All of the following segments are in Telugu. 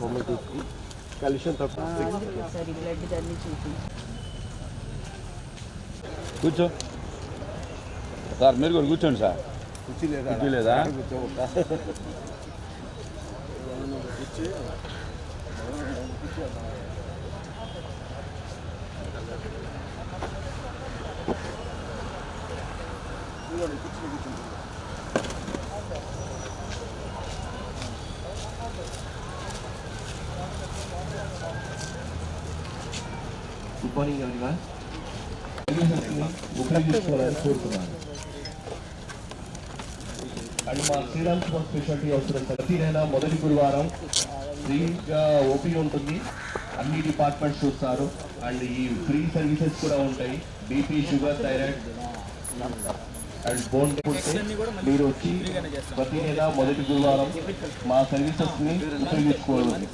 హోమియోపతికి కాల్షియం తక్కువ. కూర్చో. సార్ మీరు కూడా కూర్చోండి సార్. కుర్చీ లేదా? కుర్చీ లేదా? కూర్చోబోతా గుడ్ మార్నింగ్ ఎవరివన్ ఉపయోగించుకోవాలని కోరుతున్నాను అండ్ మా శ్రీరామ్ కుమార్ స్పెషాలిటీ అవసరం ప్రతి నెల మొదటి గురువారం ఫ్రీగా ఓపీ ఉంటుంది అన్ని డిపార్ట్మెంట్స్ చూస్తారు అండ్ ఈ ఫ్రీ సర్వీసెస్ కూడా ఉంటాయి BP sugar thyroid and bone మీరు వచ్చి ప్రతి నెల మొదటి గురువారం మా సర్వీసెస్ని ఉపయోగించుకోవాలి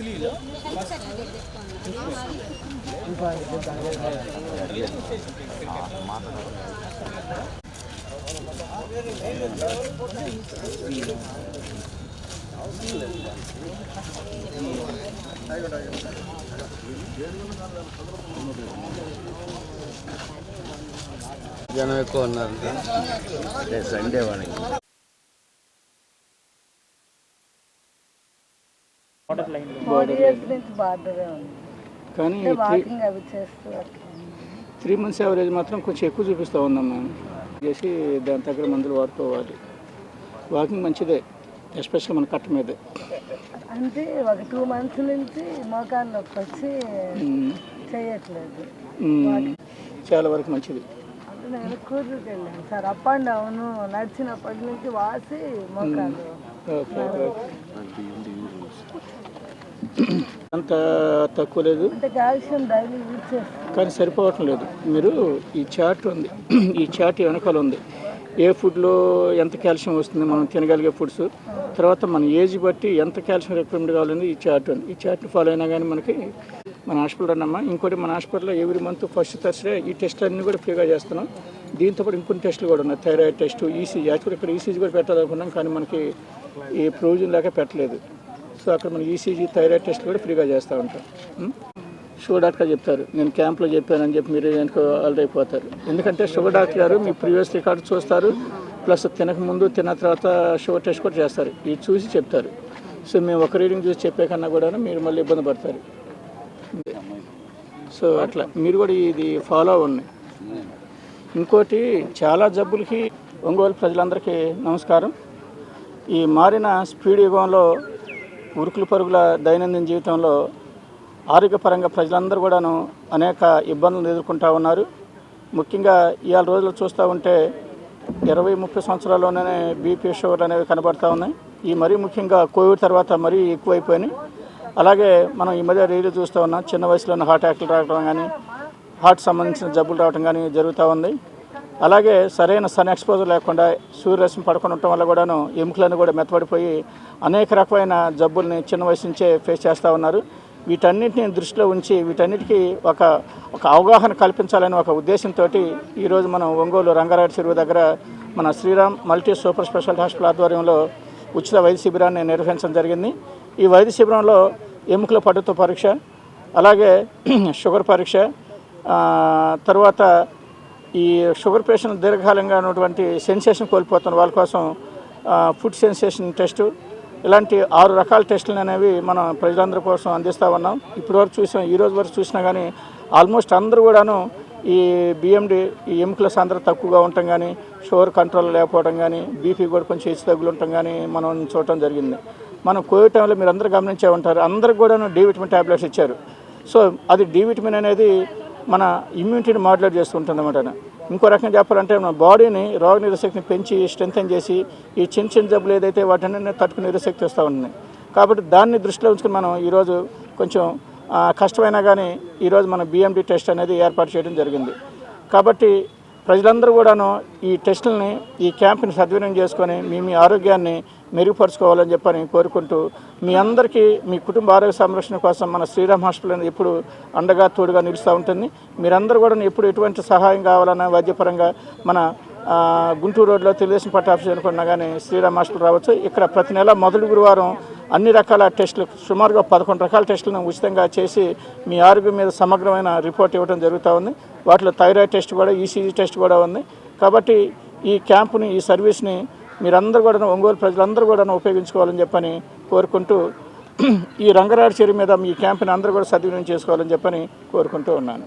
జనం ఎక్కువ ఉన్నారు. అంటే సండే కానీ అట్లా త్రీ మంత్స్ యావరేజ్ మాత్రం కొంచెం ఎక్కువ చూపిస్తూ ఉన్నాం మేము. చేసి దాని తగ్గ మందులు వాడుకోవాలి వాకింగ్ మంచిదే ఎస్పెషల్ మన కట్ట మీదే. అంటే ఒక టూ మంత్స్ నుంచి నొప్పి వచ్చి చేయట్లేదు. చాలా వరకు మంచిది. నేను కూతురుకి వెళ్ళాను సార్ అప్ అండ్ డౌన్ నడిచినప్పటి నుంచి వాసి అంత తక్కువ లేదు. అంటే కాల్షియం డైలీ యూజ్ చేస్తాను. కానీ సరిపోవటం లేదు. మీరు ఈ చార్ట్ ఉంది. ఈ చార్ట్ వెనకాల ఉంది. ఏ ఫుడ్లో ఎంత కాల్షియం వస్తుంది? మనం తినగలిగే ఫుడ్స్. తర్వాత మన ఏజ్ బట్టి ఎంత కాల్షియం రిక్వైర్మెంట్ కావాలని ఈ చార్ట్ ఉంది. ఈ చార్ట్ ఫాలో అయినా కానీ మనకి మన హాస్పిటల్ అన్నమా ఇంకోటి మన హాస్పిటల్లో ఎవ్రీ మంత్ ఫస్ట్ థర్స్డే ఈ టెస్ట్ అన్నీ కూడా ఫ్రీగా చేస్తున్నాం. దీంతో పాటు ఇంకొన్ని టెస్టులు కూడా ఉన్నాయి. థైరాయిడ్ టెస్ట్ ఈసీజీ యాక్చువల్ ఇక్కడ ఈసీజీ కూడా పెట్టాలనుకున్నాం కానీ మనకి ఈ ప్రొవిజన్ లేక పెట్టలేదు. సో అక్కడ మనం ఈసీజీ థైరాయిడ్ టెస్ట్ కూడా ఫ్రీగా చేస్తూ ఉంటాం. షుగర్ డాక్టర్ చెప్తారు నేను క్యాంప్లో చెప్పానని చెప్పి మీరు వెనుక ఆల్రెడీ అయిపోతారు ఎందుకంటే షుగర్ డాక్టర్ గారు మీ ప్రీవియస్ రికార్డు చూస్తారు. ప్లస్ తినక ముందు తిన్న తర్వాత షుగర్ టెస్ట్ కూడా చేస్తారు. ఇది చూసి చెప్తారు. సో మేము ఒక రీడింగ్ చూసి చెప్పే కన్నా కూడా మీరు మళ్ళీ ఇబ్బంది పడతారు. సో అట్లా. మీరు కూడా ఇది ఫాలో అవ్వండి. ఇంకోటి చాలా జబ్బులకి ఒంగోలు ప్రజలందరికీ నమస్కారం. ఈ మారిన స్పీడ్ యుగంలో ఉరుకులు పరుగుల దైనందిన జీవితంలో ఆరోగ్యపరంగా ప్రజలందరూ కూడాను అనేక ఇబ్బందులు ఎదుర్కొంటూ ఉన్నారు. ముఖ్యంగా ఇవాళ రోజులు చూస్తూ ఉంటే ఇరవై ముప్పై సంవత్సరాల్లోనే బీపీ షుగర్ అనేవి కనబడతా ఉన్నాయి. ఈ మరీ ముఖ్యంగా కోవిడ్ తర్వాత మరీ ఎక్కువైపోయినాయి. అలాగే మనం ఈ మధ్య రీలు చూస్తూ ఉన్నాం. చిన్న వయసులోనే హార్ట్ అటాక్లు రావడం కానీ హార్ట్ సంబంధించిన జబ్బులు రావడం కానీ జరుగుతూ ఉంది. అలాగే సరైన సన్ ఎక్స్పోజర్ లేకుండా సూర్యరశ్మి పడకుండా ఉండటం వల్ల కూడాను ఎముకలను కూడా మెత్తబడిపోయి అనేక రకమైన జబ్బుల్ని చిన్న వయసు నుంచే ఫేస్ చేస్తూ ఉన్నారు. వీటన్నిటిని దృష్టిలో ఉంచి వీటన్నిటికీ ఒక ఒక అవగాహన కల్పించాలని ఒక ఉద్దేశంతో ఈరోజు మనం ఒంగోలు రంగారాయుడు చెరువు దగ్గర మన Sriram multi super speciality hospital ఆధ్వర్యంలో ఉచిత వైద్య శిబిరాన్ని నిర్వహించడం జరిగింది. ఈ వైద్య శిబిరంలో ఎముకల పట్టుతో పరీక్ష అలాగే షుగర్ పరీక్ష తర్వాత ఈ షుగర్ పేషెంట్ దీర్ఘకాలంగా ఉన్నటువంటి సెన్సేషన్ కోల్పోతున్న వాళ్ళ కోసం ఫుడ్ సెన్సేషన్ టెస్టు ఇలాంటి ఆరు రకాల టెస్టులు అనేవి మనం ప్రజలందరి కోసం అందిస్తూ ఉన్నాం ఇప్పటి వరకు చూసాం ఈ రోజు వరకు చూసినా కానీ ఆల్మోస్ట్ అందరూ కూడాను ఈ బిఎండి ఈ ఎముకల సాంద్రత తక్కువగా ఉండటం కానీ షుగర్ కంట్రోల్ లేకపోవడం కానీ బీపీ కూడా కొంచెం హెచ్చు తగ్గులు ఉండటం కానీ మనం చూడటం జరిగింది. మనం కోవిడ్ టైంలో మీరు అందరూ గమనించే ఉంటారు అందరికి కూడాను డి విటమిన్ ట్యాబ్లెట్స్ ఇచ్చారు. సో అది డి విటమిన్ అనేది మన ఇమ్యూనిటీని మాడ్యులేట్ చేస్తుంటుంది అన్నమాట ఇంకో రకంగా చెప్పాలంటే మన బాడీని రోగ నిరశక్తిని పెంచి స్ట్రెంథన్ చేసి ఈ చిన్న చిన్న జబ్బులు ఏదైతే వాటిని తట్టుకుని నిరశక్తి వస్తూ ఉంటుంది కాబట్టి దాన్ని దృష్టిలో ఉంచుకుని మనం ఈరోజు కొంచెం కష్టమైనా కానీ ఈరోజు మన బిఎండి టెస్ట్ అనేది ఏర్పాటు చేయడం జరిగింది. కాబట్టి ప్రజలందరూ కూడాను ఈ టెస్టులని ఈ క్యాంప్ని సద్వినియోగం చేసుకొని మీ మీ ఆరోగ్యాన్ని మెరుగుపరుచుకోవాలని చెప్పని కోరుకుంటూ మీ అందరికీ మీ కుటుంబ ఆరోగ్య సంరక్షణ కోసం మన శ్రీరామ్ హాస్పిటల్ అనేది ఎప్పుడు అండగా తోడుగా నిలుస్తూ ఉంటుంది. మీరందరూ కూడా ఎప్పుడు ఎటువంటి సహాయం కావాలన్నా వైద్యపరంగా మన గుంటూరు రోడ్లో తెలుగుదేశం పార్టీ ఆఫీస్ అనుకున్నా కానీ శ్రీరామ్ హాస్పిటల్ రావచ్చు. ఇక్కడ ప్రతి నెల మొదటి గురువారం అన్ని రకాల టెస్టులు సుమారుగా పదకొండు రకాల టెస్టులను ఉచితంగా చేసి మీ ఆరోగ్యం మీద సమగ్రమైన రిపోర్ట్ ఇవ్వడం జరుగుతూ ఉంది. వాటిలో థైరాయిడ్ టెస్ట్ కూడా ఈసీజీ టెస్ట్ కూడా ఉంది. కాబట్టి ఈ క్యాంపుని ఈ సర్వీస్ని మీరందరూ కూడా ఒంగోలు ప్రజలందరూ కూడా ఉపయోగించుకోవాలని చెప్పని కోరుకుంటూ ఈ రంగరాడి చెరువు మీద మీ క్యాంపుని అందరూ కూడా సద్వినియోగం చేసుకోవాలని చెప్పని కోరుకుంటూ ఉన్నాను.